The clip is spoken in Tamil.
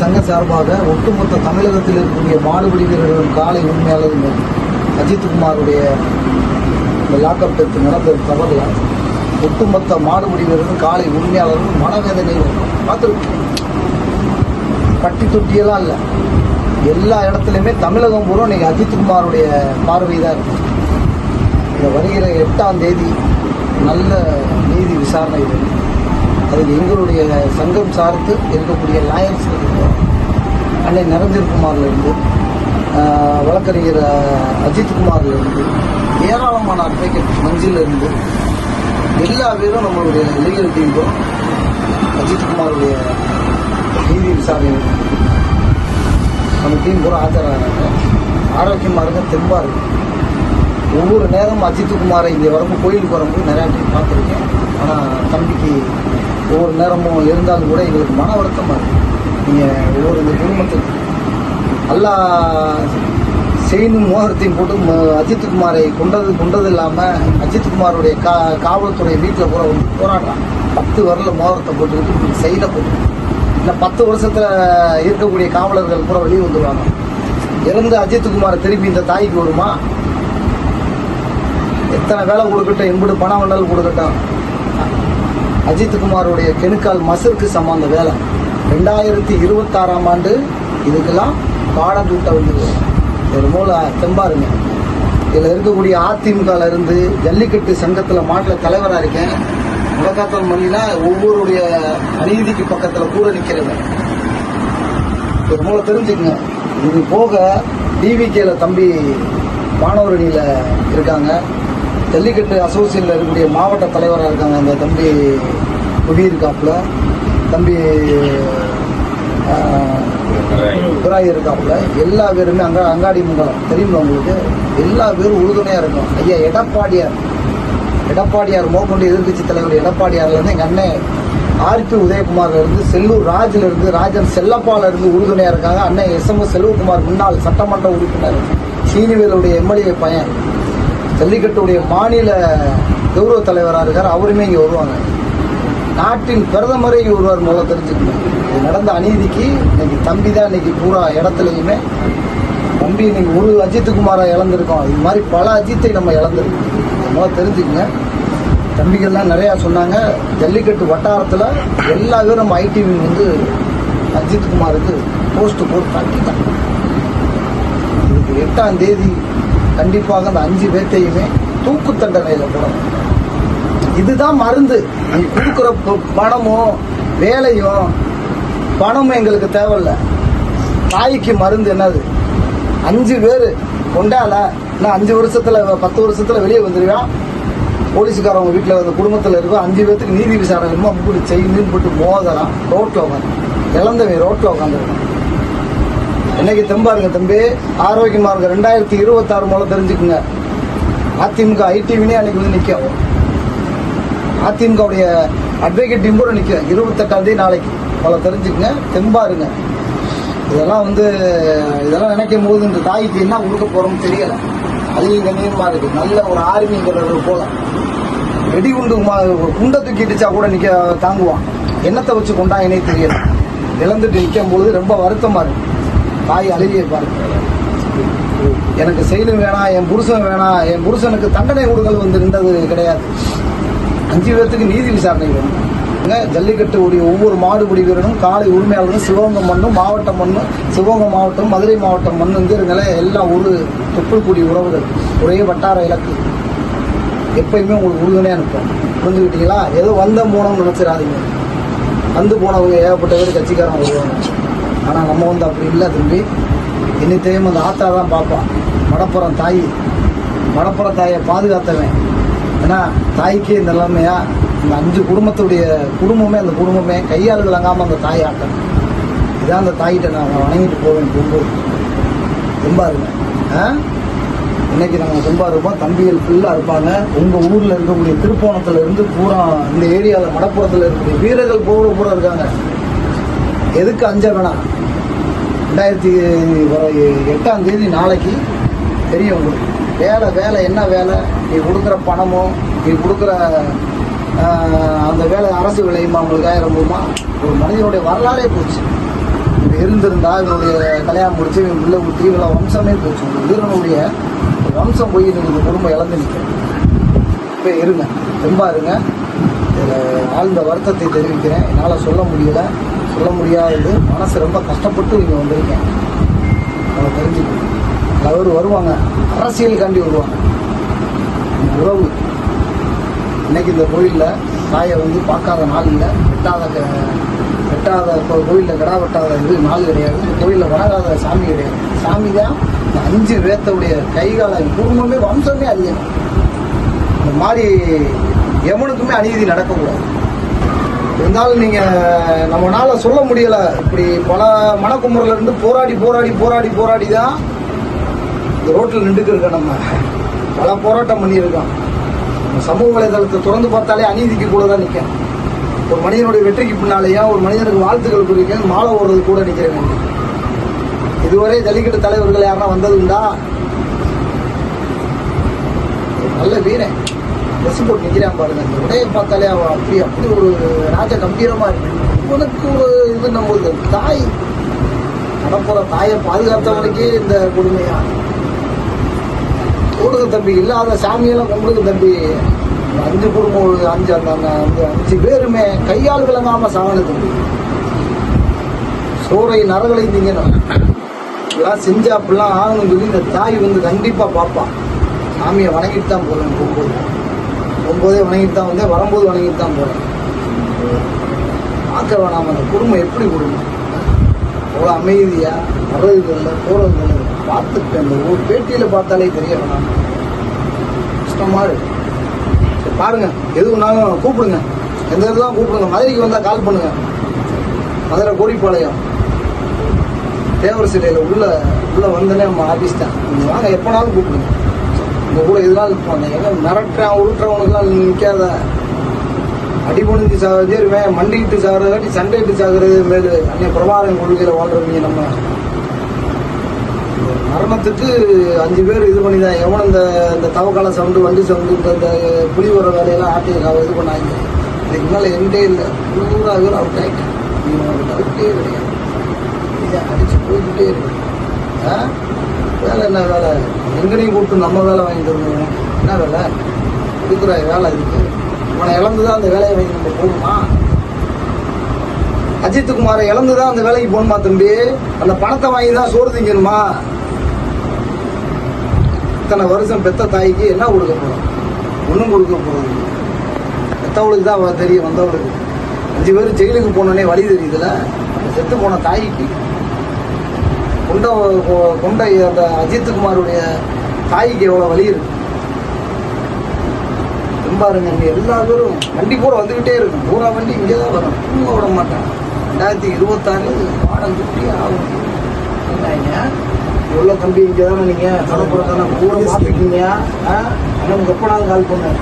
சங்க சார்பாக ஒட்டுமொத்த தமிழகத்தில் இருக்கக்கூடிய மாடுபிடி வீரர்களும் காலை உரிமையாளர்கள் அஜித்குமாருடைய இந்த லாக்அப் டெத் நடந்த தவறில் ஒட்டுமொத்த மாடுபிடி வீரர்களும் காலை உரிமையாளரும் மனவேதனை பார்த்துருக்கோம் கட்டி தொட்டியெல்லாம் இல்லை. எல்லா இடத்துலையுமே தமிழகம் பூரா நீங்கள் அஜித்குமாருடைய பார்வை தான் இருக்கு. இந்த வருகிற எட்டாம் தேதி நல்ல நீதி விசாரணை வரும் அதில் எங்களுடைய சங்கம் சார்ந்து இருக்கக்கூடிய லாயர்ஸ் அன்னை நிரஞ்சன்குமார்லேருந்து வழக்கறிஞர் அஜித்குமார்லேருந்து ஏராளமான அட்வொகேட் மஞ்சிலிருந்து எல்லா பேரும் நம்மளுடைய லீகல் டீமும் அஜித்குமாருடைய நீதி விசாரணை நம்ம டீம் கூட ஆஜராகிறாங்க. ஆரோக்கியமாக இருக்க தெம்பாக இருக்கு ஒவ்வொரு நேரமும் அஜித்குமாரை இங்கே வரும்போது கோயிலுக்கு வரும்போது நிறையா டைம் பார்த்துருக்கேன். ஆனால் தம்பிக்கு ஒவ்வொரு நேரமும் இருந்தாலும் கூட எங்களுக்கு மன வருத்தமாக இருக்குது நீங்கள் ஒவ்வொரு இந்த குடும்பத்துக்கு எல்லா செயினும் மோதிரத்தையும் போட்டு அஜித்குமாரை கொண்டது கொண்டது இல்லாமல் அஜித்குமாருடைய கா காவல்துறை வீட்டில் கூட வந்து போராடுறான் பத்து வரல மோதிரத்தை போட்டுக்கிட்டு செயலை போட்டு இல்லை பத்து வருஷத்தில் இருக்கக்கூடிய காவலர்கள் கூட வெளியே வந்துடுவாங்க இறந்து அஜித்குமாரை திருப்பி இந்த தாய்க்கு வருமா? எத்தனை வேலை கொடுக்கட்டும் எம்பிடு பணம் வேணாலும் கொடுக்கட்டும். அஜித்குமாருடைய கெணுக்கால் மசருக்கு சமம் அந்த வேலை. ரெண்டாயிரத்தி இருபத்தாறாம் ஆண்டு இதுக்கெல்லாம் பாடம் தூட்ட வந்தது. ஒரு மூல தெம்பாருங்க. இதில் இருக்கக்கூடிய அதிமுகல இருந்து ஜல்லிக்கட்டு சங்கத்தில் மாநில தலைவராக இருக்கேன். முடக்காத்தல் மணினா ஒவ்வொருடைய அநீதிக்கு பக்கத்தில் கூட நிற்கிறவன் ஒரு மூலம் தெரிஞ்சுக்கங்க. இது போக டிவிகேல தம்பி மாணவரணியில் இருக்காங்க. ஜல்லிக்கட்டு அசோசியேஷனில் இருக்கக்கூடிய மாவட்ட தலைவராக இருக்காங்க அந்த தம்பி புவி தம்பி துராய் இருக்காப்புல. எல்லா பேருமே அங்க அங்காடி மங்கலம். தெரியுமா உங்களுக்கு? எல்லா பேரும் உறுதுணையாக இருக்கும் ஐயா எடப்பாடியார். எடப்பாடியார் மோகொண்டு எதிர்க்கட்சி தலைவர் எடப்பாடியார்ல இருந்து எங்க அண்ணன் ஆர்பி உதயகுமார்ல இருந்து செல்லூர் ராஜ்ல இருந்து ராஜன் செல்லப்பால இருந்து உறுதுணையா இருக்காங்க. அண்ணன் எஸ். எம். செல்வகுமார் முன்னாள் சட்டமன்ற உறுப்பினர் சீனிவேலுடைய எம்எல்ஏ பையன் ஜல்லிக்கட்டுடைய மாநில கௌரவ தலைவராக இருக்கார். அவருமே இங்கே வருவாங்க. நாட்டின் பிரதமரை ஒருவர் மூலம் தெரிஞ்சுக்கணும். இது நடந்த அநீதிக்கு இன்னைக்கு தம்பி தான் இன்னைக்கு பூரா இடத்துலையுமே தம்பி இன்னைக்கு ஒரு அஜித்துக்குமாரை இழந்திருக்கோம். இது மாதிரி பல அஜித்தை நம்ம இழந்திருக்கோம். இது தெரிஞ்சுக்கங்க. தம்பிகள்லாம் நிறையா சொன்னாங்க. ஜல்லிக்கட்டு வட்டாரத்தில் எல்லா பேரும் நம்ம ஐடிவி வந்து அஜித்குமாருக்கு போஸ்ட் போட்டு தாக்கிட்டாங்க. இதுக்கு எட்டாம் தேதி கண்டிப்பாக அந்த அஞ்சு பேர்த்தையுமே தூக்கு தண்டனையில் போடணும். இதுதான் மருந்து. நீ கொடுக்குற ப- பணமும் வேலையும் பணமும் எங்களுக்கு தேவையில்ல. தாய்க்கு மருந்து என்னது? அஞ்சு பேர் கொண்டால நான் அஞ்சு வருஷத்துல பத்து வருஷத்துல வெளியே வந்துருவான் போலீஸுக்காரவங்க வீட்டில் வந்து குடும்பத்தில் இருக்கும் அஞ்சு பேர்த்துக்கு நீதி விசாரணை வேணுமோ அப்படி செய்யுன்னு போட்டு மோதலாம் ரோட்டில் உட்காந்து இழந்தவன் ரோட்டில் உட்காந்துருக்கான் இன்னைக்கு தெம்பாருங்க தம்பி? ஆரோக்கியமாக இருக்க ரெண்டாயிரத்தி இருபத்தாறு மூலம் தெரிஞ்சுக்குங்க. அதிமுக ஐடிவினே அன்னைக்கு வந்து நிற்கும் அதிமுகவுடைய அட்வொகேட் டீம் கூட நிற்கும் இருபத்தெட்டாம் தேதி நாளைக்கு. பல தெரிஞ்சுக்குங்க. தெம்பாருங்க இதெல்லாம் வந்து இதெல்லாம் நினைக்கும் போது இந்த தாய்க்கு என்ன கொடுக்க போறோம்னு தெரியல. அதிக கண்ணியமா இருக்கு. நல்ல ஒரு ஆர்மிங்கிறது போல. வெடிகுண்டு மா- குண்டை தூக்கி இடிச்சா கூட நிக்க தாங்குவான். என்னத்தை வச்சு கொண்டா கொண்டாங்கன்னே தெரியல. இழந்துட்டு நிற்கும் போது ரொம்ப வருத்தமா இருக்கு. தாய் அழுகிய பாருங்க. எனக்கு செயலும் வேணாம் என் புருஷன் வேணாம். என் புருஷனுக்கு தண்டனை கொடுக்கல் வந்து நின்றது கிடையாது. அஞ்சு பேர்த்துக்கு நீதி விசாரணை வேணும் இங்க ஜல்லிக்கட்டு உடைய ஒவ்வொரு மாடுபிடி வீரனும் காலை உரிமையாளரும் சிவகங்கை மண்ணும் மாவட்டம் மண்ணும் சிவகங்கை மாவட்டம் மதுரை மாவட்டம் மண்ணும் இங்கே எல்லாம் ஒரு தொப்புள்கூடி உறவுகள். ஒரே வட்டார இலக்கு. எப்பயுமே உங்களுக்கு உறுதுணையாக நிற்போம். புரிஞ்சுக்கிட்டீங்களா? ஏதோ வந்த போனவங்க நினச்சிடாதீங்க. வந்து போனவங்க ஏகப்பட்ட பேர் கட்சிக்காரன் வருவாங்க. ஆனால் நம்ம வந்து அப்படி இல்லை தம்பி. என்னத்தையும் அந்த ஆத்தா தான் பார்ப்பான். மடப்புறம் தாய். மடப்புற தாயை பாதுகாத்தவன். ஏன்னா தாய்க்கே இந்த நிலைமையா இந்த அஞ்சு குடும்பத்துடைய குடும்பமே அந்த குடும்பமே கையால் விளங்காமல் அந்த தாய் ஆட்டம். இதான் அந்த தாய்கிட்ட நான் வணங்கிட்டு போவேன் ரொம்ப. ரொம்ப ஆ? இன்னைக்கு நாங்கள் ரொம்ப இருப்போம் தம்பிகள் ஃபுல்லாக இருப்பாங்க. உங்கள் ஊரில் இருக்கக்கூடிய திருப்போணத்தில் இருந்து பூரா இந்த ஏரியாவில் மடப்புறத்தில் இருக்கக்கூடிய வீரர்கள் போக பூரா இருக்காங்க. எதுக்கு அஞ்ச வேணாம்? ரெண்டாயிரத்தி எட்டாம் தேதி நாளைக்கு தெரியும் உங்களுக்கு. வேலை வேலை என்ன வேலை? நீ கொடுக்குற பணமோ நீ கொடுக்குற அந்த வேலை அரசு விளையுமா உங்களுக்கு ஆயிரம் ரூபா ஒரு மனிதனுடைய வரலாறே போச்சு. இவன் இருந்திருந்தா இவனுடைய கல்யாணம் முடிச்சு இவன் உள்ள ஊற்றி இவ்வளோ வம்சமே போச்சு. ஒரு வீரனுடைய வம்சம் போய் இன்னைக்கு இந்த குடும்பம் இழந்து நிற்கும் இப்போ இருங்க. தெம்பா இருங்க இதில் ஆழ்ந்த வருத்தத்தை தெரிவிக்கிறேன். என்னால் சொல்ல முடியலை. சொல்ல முடியாதது மனசு ரொம்ப கஷ்டப்பட்டு இங்கே வந்திருக்கேன். அவனை தெரிஞ்சுக்கணும். அவர் வருவாங்க. அரசியலுக்காண்டி வருவாங்க. உறவு. இன்னைக்கு இந்த கோயிலில் தாயை வந்து பார்க்காத நாள் இல்லை. வெட்டாத க- வெட்டாத இப்போ கோயிலில் கிடா வெட்டாத இது நாள் கிடையாது. இந்த கோயிலில் வணங்காத சாமி கிடையாது. சாமி தான் இந்த அஞ்சு பேர்த்தவுடைய கைகால குடும்பமே வம்சமே அதிகம். இந்த மாதிரி எவனுக்குமே அநீதி நடக்கக்கூடாது. இருந்தாலும் நீங்கள் நம்மளால் சொல்ல முடியலை. இப்படி பல மனக்குமுறையிலேருந்து போராடி போராடி போராடி போராடி தான் ரோட்டில் நின்றுக்கு இருக்கோம் நம்ம. பல போராட்டம் பண்ணியிருக்கோம். சமூக வலைதளத்தை திறந்து பார்த்தாலே அநீதிக்கு கூட தான் நிற்கும் ஒரு மனிதனுடைய வெற்றிக்கு பின்னாலேயா ஒரு மனிதனுக்கு வாழ்த்துக்கள் குறிக்க மாலை ஓடுறது கூட நிற்கிறேன் இதுவரை ஜல்லிக்கட்டு தலைவர்கள் யாருன்னா வந்தது உண்டா நல்ல வீரன். ட்ரெஸ் போட்டு நிற்கிறான் பாருங்க. அந்த உடையை பார்த்தாலே அவன் அப்படி அப்படி ஒரு ராஜ கம்பீரமா இருக்கு உனக்கு ஒரு இது நம்ம தாய். நடப்புற தாயை பாதுகாத்தவனுக்கே இந்த கொடுமையா? கொடுங்க தம்பி இல்லாத சாமியெல்லாம் கும்பிடுங்க தம்பி. இந்த அஞ்சு குடும்பம் ஒரு அஞ்சு அந்த அஞ்சு பேருமே கையால் விளங்காம சாகன தம்பி. சோரை நரகளை திங்கணும். இதெல்லாம் செஞ்சா அப்படிலாம் ஆகணும்னு சொல்லி இந்த தாய் வந்து கண்டிப்பா பார்ப்பான் சாமியை வணங்கிட்டு தான் போறேன் போகும்போது. போகும்போதே வணங்கிட்டு தான் வந்தேன் வரும்போது வணங்கிட்டு தான் போறேன். பார்க்க வேணாம் அந்த குடும்பம் எப்படி குடும்பம் அவ்வளோ அமைதியா வர்றது இல்லை போறது இல்லை. பார்த்துட்டேன். இந்த ஒரு பேட்டியில் பார்த்தாலே தெரியல கஷ்டமா இருக்கு சரி, பாருங்க. எது ஒன்றாலும் கூப்பிடுங்க. எந்த இடத்துல கூப்பிடுங்க. மதுரைக்கு வந்தால் கால் பண்ணுங்க. மதுரை கோடிப்பாளையம். தேவர் சிலையில் உள்ள உள்ளே வந்தனே நம்ம ஆஃபீஸ் தான். நீங்கள் வாங்க எப்போனாலும் கூப்பிடுங்க. உங்கள் கூட எதுனாலும் இருப்பாங்க ஏன்னா மிரட்டுறான் உருட்டுறவனுக்குலாம் நிற்காத அடிபணிஞ்சு பொணிஞ்சு சாகுறதே மண்டிக்கிட்டு சண்டை சண்டையிட்டு சாகிறது மேலு. அன்னைய பிரபாகரன் கொள்கையில் வாழ்கிறவங்க நம்ம. மரணத்துக்கு அஞ்சு பேர் இது பண்ணி தான் எவன் இந்த இந்த தவக்கால சவுண்டு வண்டி சவுண்டு இந்த இந்த புலி வர வேலையெல்லாம் ஆட்டி இது பண்ணாங்க இதுக்கு மேலே எண்டே இல்லை. பூரா பேர் அவுட் ஆகிட்டேன் நீ உனக்கு டவுட்டே கிடையாது. இதை அடிச்சு போய்கிட்டே இருக்கு ஆ? வேலை என்ன வேலை? எங்கனையும் கூப்பிட்டு நம்ம வேலை வாங்கி தரணும் என்ன வேலை? கொடுக்குற வேலை இருக்கு. உன இழந்து தான் அந்த வேலையை வாங்கி நம்ம போகணுமா? அஜித்துக்குமாரை இழந்து தான் அந்த வேலைக்கு போகணுமா தம்பி? அந்த பணத்தை வாங்கி தான் சோறு திங்கணுமா? இத்தனை வருஷம் பெத்த தாய்க்கு என்ன கொடுக்க போறோம்? ஒன்றும் கொடுக்க போறது பெத்தவளுக்கு தான் தெரியும் வந்தவளுக்கு. அஞ்சு பேர் ஜெயிலுக்கு போனோடனே வழி தெரியுதுல. செத்து போன தாய்க்கு. கொண்ட கொண்ட அந்த அஜித் குமாருடைய தாய்க்கு எவ்வளோ வழி இருக்கு? பாருங்க இங்கே எல்லா பேரும் வண்டி கூட வந்துக்கிட்டே இருக்கும். பூரா வண்டி இங்கே தான் வரும். தூங்க விட மாட்டேன். ரெண்டாயிரத்தி இருபத்தாறு பாடம் சுற்றி ஆகும். என்னங்க? எவ்வளோ தம்பி இங்கே தானே நீங்கள் கடப்புறம் தானே? பூரா பார்த்துருக்கீங்க ஆ? ஆனால் உங்கள் எப்போ கால் பண்ணேன்